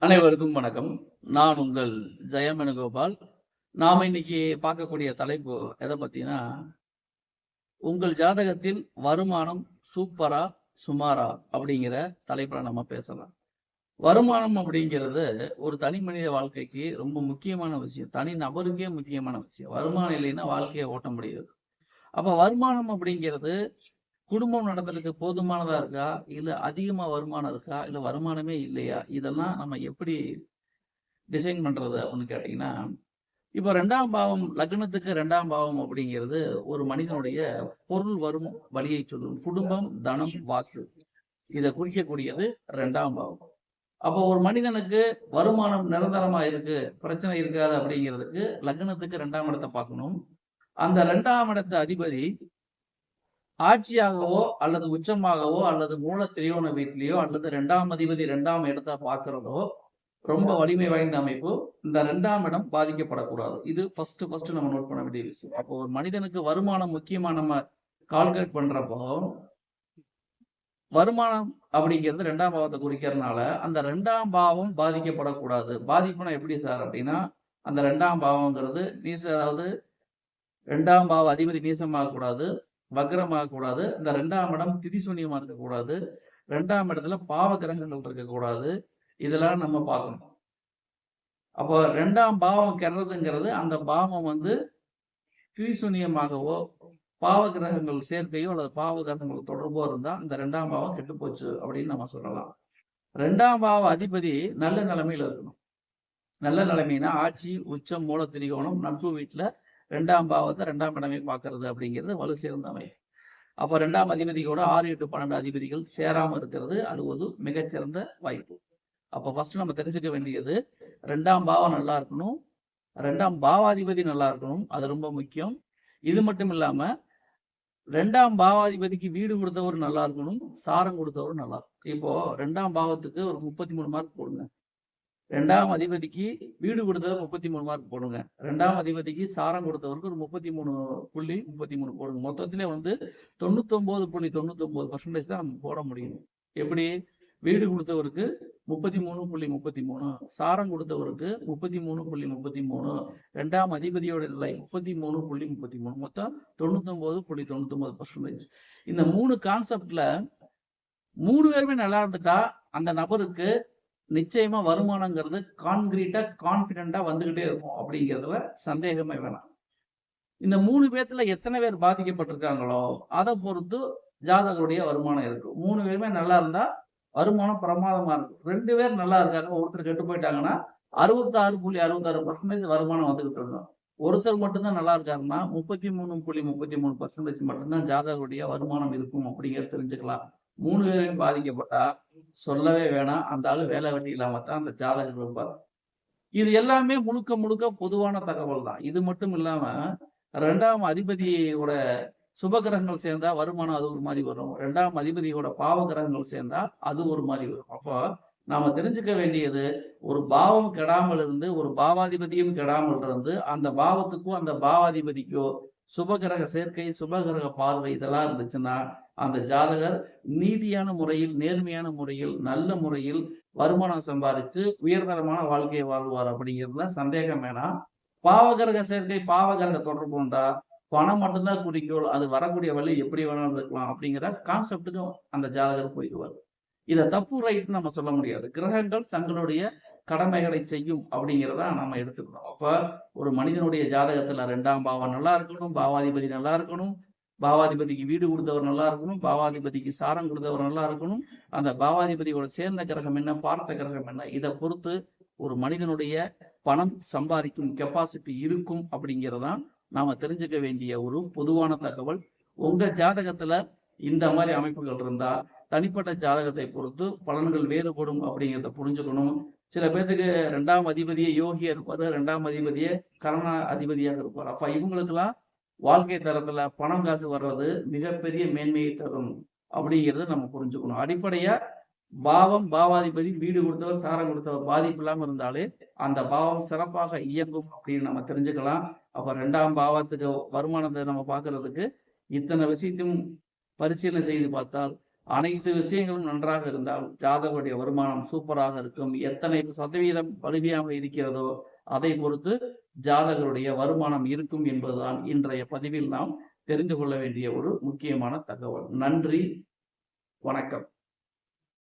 அனைவருக்கும் வணக்கம். நான் உங்கள் ஜெயமனுகோபால். நாம இன்னைக்கு பார்க்கக்கூடிய தலைப்பு எதை பத்தினா உங்கள் ஜாதகத்தில் வருமானம் சூப்பரா சுமாரா அப்படிங்கிற தலைப்பில் நம்ம பேசலாம். வருமானம் அப்படிங்கிறது ஒரு தனி மனித வாழ்க்கைக்கு ரொம்ப முக்கியமான விஷயம். தனி நபருக்கே முக்கியமான விஷயம். வருமானம் இல்லைன்னா வாழ்க்கையை ஓட்ட முடியாது. அப்ப வருமானம் அப்படிங்கிறது குடும்பம் நடத்துறதுக்கு போதுமானதா இருக்கா? இல்ல அதிகமா வருமானம் இருக்கா? இல்ல வருமானமே இல்லையா? இதெல்லாம் நம்ம எப்படி டிசைன் பண்றது அப்படின்னு கேட்டீங்கன்னா இப்போ ரெண்டாம் பாவம் லக்னத்துக்கு ரெண்டாம் பாவம் அப்படிங்கிறது ஒரு மனிதனுடைய பொருள் வரும் வழியை சொல்லும். குடும்பம் தனம் வாக்கு. இதை குறிக்கக்கூடியது ரெண்டாம் பாவம். அப்போ ஒரு மனிதனுக்கு வருமானம் நிரந்தரமா இருக்கு பிரச்சனை இருக்காது அப்படிங்கிறதுக்கு லக்னத்துக்கு ரெண்டாம் இடத்தை பார்க்கணும். அந்த ரெண்டாம் இடத்து அதிபதி ஆட்சியாகவோ அல்லது உச்சமாகவோ அல்லது மூல திரியோண வீட்டிலேயோ அல்லது ரெண்டாம் அதிபதி ரெண்டாம் இடத்தை பார்க்கிறதோ ரொம்ப வலிமை வாய்ந்த அமைப்பு. இந்த ரெண்டாம் இடம் பாதிக்கப்படக்கூடாது. இது ஃபர்ஸ்ட் ஃபர்ஸ்ட் நம்ம நோட் பண்ண வேண்டிய விஷயம். அப்போ ஒரு மனிதனுக்கு வருமானம் முக்கியமா நம்ம கால்குலேட் பண்றப்போ வருமானம் அப்படிங்கிறது ரெண்டாம் பாவத்தை குறிக்கிறதுனால அந்த ரெண்டாம் பாவம் பாதிக்கப்படக்கூடாது. பாதிப்புனா எப்படி சார் அப்படின்னா அந்த ரெண்டாம் பாவங்கிறது நீச அதாவது ரெண்டாம் பாவ அதிபதி நீசமாகக்கூடாது. வக்ரமாகக்கூடாது இந்த ரெண்டாம் இடம் திதிசூன்யமா இருக்கக்கூடாது. ரெண்டாம் இடத்துல பாவ கிரகங்கள் இருக்கக்கூடாது. இதெல்லாம் நம்ம பார்க்கணும். அப்போ ரெண்டாம் பாவம் கெடுறதுங்கிறது அந்த பாவம் வந்து திரிசூன்யமாகவோ பாவ கிரகங்கள் சேர்க்கையோ அல்லது பாவ கிரகங்கள் தொடர்போ இருந்தா அந்த ரெண்டாம் பாவம் கெட்டு போச்சு அப்படின்னு நம்ம சொல்லலாம். ரெண்டாம் பாவ அதிபதி நல்ல நிலைமையில இருக்கணும். நல்ல நிலைமைனா ஆட்சி உச்சம் மூல திரிகோணம் நட்பு வீட்டுல ரெண்டாம் பாவத்தை ரெண்டாம் கடமை பார்க்கறது அப்படிங்கிறது வலு சேர்ந்த அமைப்பு. அப்போ ரெண்டாம் அதிபதியோட ஆறு எட்டு பன்னெண்டு அதிபதிகள் சேராமல் இருக்கிறது. அது ஒரு மிகச்சிறந்த வாய்ப்பு. அப்போ ஃபர்ஸ்ட் நம்ம தெரிஞ்சுக்க வேண்டியது ரெண்டாம் பாவம் நல்லா இருக்கணும். ரெண்டாம் பாவாதிபதி நல்லா இருக்கணும். அது ரொம்ப முக்கியம். இது மட்டும் இல்லாமல் ரெண்டாம் பாவாதிபதிக்கு வீடு கொடுத்தவர் நல்லா இருக்கணும். சாரம் கொடுத்தவர் நல்லா இருக்கும் இப்போ ரெண்டாம் பாவத்துக்கு ஒரு முப்பத்தி மூணு மார்க் போடுங்க. ரெண்டாம் அதிபதிக்கு வீடு கொடுத்தவர் முப்பத்தி மூணு மார்க் போடுங்க. ரெண்டாம் அதிபதிக்கு சாரம் கொடுத்தவருக்கு ஒரு முப்பத்தி மூணு புள்ளி முப்பத்தி மூணு போடுங்க. மொத்தத்திலே வந்து தொண்ணூத்தொன்பது புள்ளி தொண்ணூத்தொன்பது பர்சன்டேஜ் தான் நம்ம போட முடியும். எப்படி? வீடு கொடுத்தவருக்கு முப்பத்தி மூணு புள்ளி முப்பத்தி மூணு சாரம் கொடுத்தவருக்கு முப்பத்தி மூணு புள்ளி முப்பத்தி மூணு ரெண்டாம் அதிபதியோட நிலை முப்பத்தி மூணு புள்ளி முப்பத்தி மூணு மொத்தம் தொண்ணூத்தொன்பது புள்ளி தொண்ணூத்தொன்பது பர்சன்டேஜ் இந்த மூணு கான்செப்ட்ல மூணு பேருமே நல்லா இருந்துட்டா அந்த நபருக்கு நிச்சயமா வருமானங்கிறது கான்கிரீட்டா கான்பிடண்டா வந்துகிட்டே இருக்கும் அப்படிங்கிறதுல சந்தேகமே வேணாம். இந்த மூணு பேர்த்துல எத்தனை பேர் பாதிக்கப்பட்டிருக்காங்களோ அதை பொறுத்து ஜாதகருடைய வருமானம் இருக்கும் மூணு பேருமே நல்லா இருந்தா வருமானம் பிரமாதமா இருக்கும் ரெண்டு பேர் நல்லா இருக்காங்க ஒருத்தர் கெட்டு போயிட்டாங்கன்னா அறுபத்தாறு புள்ளி அறுபத்தாறு பர்சன்டேஜ் வருமானம் வந்துகிட்டு இருந்தோம் ஒருத்தர் மட்டும்தான் நல்லா இருக்காருன்னா முப்பத்தி மூணு புள்ளி முப்பத்தி மூணு பர்சன்டேஜ் மட்டும்தான் ஜாதகருடைய வருமானம் இருக்கும் அப்படிங்கிறத தெரிஞ்சுக்கலாம். மூணு பேரையும் பாதிக்கப்பட்டா சொல்லவே வேணாம். அந்த ஆளு வேலை வெட்டி இல்லாம தான் அந்த ஜாதகர் இருப்பார். இது எல்லாமே முழுக்க முழுக்க பொதுவான தகவல் தான். இது மட்டும் இல்லாம ரெண்டாம் அதிபதியோட சுபகிரகங்கள் சேர்ந்தா வருமானம் அது ஒரு மாதிரி வரும். ரெண்டாம் அதிபதியோட பாவ கிரகங்கள் சேர்ந்தா அது ஒரு மாதிரி வரும். அப்போ நாம தெரிஞ்சுக்க வேண்டியது ஒரு பாவம் கெடாமல் இருந்து ஒரு பாவாதிபதியும் கெடாமல் இருந்து அந்த பாவத்துக்கும் அந்த பாவாதிபதிக்கோ சுபகிரக சேர்க்கை சுபகிரக பார்வை இதெல்லாம் இருந்துச்சுன்னா அந்த ஜாதகர் நீதியான முறையில் நேர்மையான முறையில் நல்ல முறையில் வருமானம் சம்பாதித்து உயர்தரமான வாழ்க்கையை வாழ்வார் அப்படிங்கிறதுல சந்தேகம் வேணாம். பாவகிரக சேர்க்கை பாவகிரக தொடர்பு உண்டா? பணம் மட்டும்தான் குறிக்கோள் அது வரக்கூடிய வழி எப்படி வேணாலும் இருக்கலாம் அப்படிங்கிற கான்செப்டுக்கும் அந்த ஜாதகர் போயிடுவார். இதை தப்பு ரைட்னு நம்ம சொல்ல முடியாது. கிரகங்கள் தங்களுடைய கடமைகளை செய்யும் அப்படிங்கிறத நம்ம எடுத்துக்கணும். அப்ப ஒரு மனிதனுடைய ஜாதகத்துல ரெண்டாம் பாவம் நல்லா இருக்கணும் பாவாதிபதி நல்லா இருக்கணும் பாவாதிபதிக்கு வீடு கொடுத்தவர் நல்லா இருக்கணும் பாவாதிபதிக்கு சாரம் கொடுத்தவர் நல்லா இருக்கணும் அந்த பாவாதிபதியோட சேர்ந்த கிரகம் என்ன பார்த்த கிரகம் என்ன இதை பொறுத்து ஒரு மனிதனுடைய பணம் சம்பாதிக்கும் கெப்பாசிட்டி இருக்கும் அப்படிங்கிறதான் நாம தெரிஞ்சுக்க வேண்டிய ஒரு பொதுவான தகவல். உங்க ஜாதகத்துல இந்த மாதிரி அமைப்புகள் இருந்தா தனிப்பட்ட ஜாதகத்தை பொறுத்து பலன்கள் வேறுபடும் அப்படிங்கிறத புரிஞ்சுக்கணும். சில பேர்த்துக்கு ரெண்டாம் அதிபதியே யோகியா இருப்பாரு ரெண்டாம் அதிபதியே கரணா அதிபதியாக இருப்பார். அப்ப இவங்களுக்கெல்லாம் வாழ்க்கை தரத்துல பணம் காசு வர்றது மிகப்பெரிய மேன்மையை தரும் அப்படிங்கிறத நம்ம புரிஞ்சுக்கணும். அடிப்படையா பாவம் பாவாதிபதி வீடு கொடுத்தவர் சாரம் கொடுத்தவர் பாதிப்பு இல்லாம இருந்தாலே அந்த பாவம் சிறப்பாக இயங்கும் அப்படின்னு நம்ம தெரிஞ்சுக்கலாம். அப்ப ரெண்டாம் பாவத்துக்கு வருமானத்தை நம்ம பார்க்கறதுக்கு இத்தனை விஷயத்தையும் பரிசீலனை செய்து பார்த்தால் அனைத்து விஷயங்களும் நன்றாக இருந்தால் ஜாதகருடைய வருமானம் சூப்பராக இருக்கும். எத்தனை சதவீதம் வலிமையாக இருக்கிறதோ அதை பொறுத்து ஜாதகருடைய வருமானம் இருக்கும் என்பதுதான் இன்றைய பதிவில் நாம் தெரிந்து கொள்ள வேண்டிய ஒரு முக்கியமான தகவல். நன்றி. வணக்கம்.